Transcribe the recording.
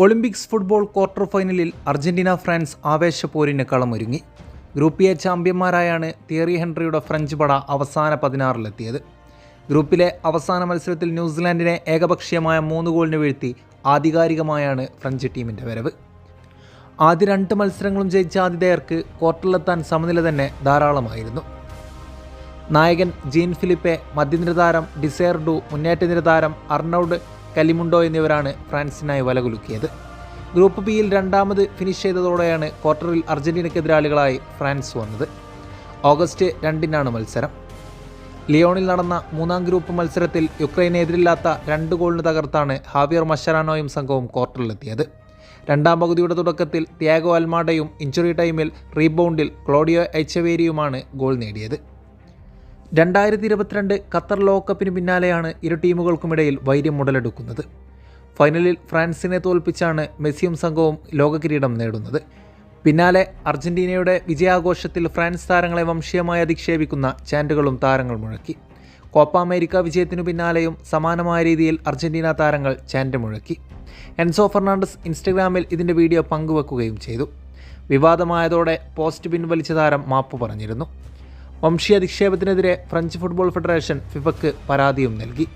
Olympics football quarter ഫൈനലിൽ Argentina France ആവേശപ്പോരിന് കളമൊരുങ്ങി. ഗ്രൂപ്പ് എ ചാമ്പ്യന്മാരായാണ് തിയറി ഹെൻറിയുടെ ഫ്രഞ്ച് പട അവസാന പതിനാറിലെത്തിയത്. ഗ്രൂപ്പിലെ അവസാന മത്സരത്തിൽ ന്യൂസിലാൻഡിനെ ഏകപക്ഷീയമായ മൂന്ന് ഗോളിന് വീഴ്ത്തി ആധികാരികമായാണ് ഫ്രഞ്ച് ടീമിന്റെ വരവ്. ആദ്യ രണ്ട് മത്സരങ്ങളും ജയിച്ച ആതിഥേയർക്ക് ക്വാർട്ടറിലെത്താൻ സമനില തന്നെ ധാരാളമായിരുന്നു. നായകൻ ജീൻ ഫിലിപ്പെ മധ്യനിരതാരം ഡിസേർഡു മുന്നേറ്റ നിര താരം അർണൌഡ് കലിമുണ്ടോ എന്നിവരാണ് ഫ്രാൻസിനായി വലകുലുക്കിയത് ഗ്രൂപ്പ് ബിയിൽ രണ്ടാമത് ഫിനിഷ് ചെയ്തതോടെയാണ് ക്വാർട്ടറിൽ അർജന്റീനയ്ക്കെതിരാളികളായി ഫ്രാൻസ് വന്നത്. ഓഗസ്റ്റ് രണ്ടിനാണ് മത്സരം. ലിയോണിൽ നടന്ന മൂന്നാം ഗ്രൂപ്പ് മത്സരത്തിൽ യുക്രൈനെ എതിരില്ലാത്ത രണ്ട് ഗോളിന് തകർത്താണ് ഹാവിയർ മഷറാനോയും സംഘവും ക്വാർട്ടറിലെത്തിയത്. രണ്ടാം പകുതിയുടെ തുടക്കത്തിൽ ത്യാഗോ അൽമാഡയും ഇഞ്ചുറി ടൈമിൽ റീബൗണ്ടിൽ ക്ലോഡിയോ എച്ചവേരിയുമാണ് ഗോൾ നേടിയത്. രണ്ടായിരത്തി ഇരുപത്തിരണ്ട് ഖത്തർ ലോകകപ്പിന് പിന്നാലെയാണ് ഇരു ടീമുകൾക്കുമിടയിൽ വൈര്യം മുടലെടുക്കുന്നത് ഫൈനലിൽ ഫ്രാൻസിനെ തോൽപ്പിച്ചാണ് മെസ്സിയും സംഘവും ലോകകിരീടം നേടുന്നത്. പിന്നാലെ അർജന്റീനയുടെ വിജയാഘോഷത്തിൽ ഫ്രാൻസ് താരങ്ങളെ വംശീയമായി അധിക്ഷേപിക്കുന്ന ചാൻഡുകളും താരങ്ങൾ മുഴക്കി. കോപ്പ അമേരിക്ക വിജയത്തിനു പിന്നാലെയും സമാനമായ രീതിയിൽ അർജന്റീന താരങ്ങൾ ചാൻഡ് മുഴക്കി. എൻസോ ഫെർണാണ്ടസ് ഇൻസ്റ്റഗ്രാമിൽ ഇതിന്റെ വീഡിയോ പങ്കുവെക്കുകയും ചെയ്തു. വിവാദമായതോടെ പോസ്റ്റ് പിൻവലിച്ച താരം മാപ്പ് പറഞ്ഞിരുന്നു. വംശീയ അധിക്ഷേപത്തിനെതിരെ ഫ്രഞ്ച് ഫുട്ബോൾ ഫെഡറേഷൻ ഫിഫക്ക് പരാതിയും നൽകി.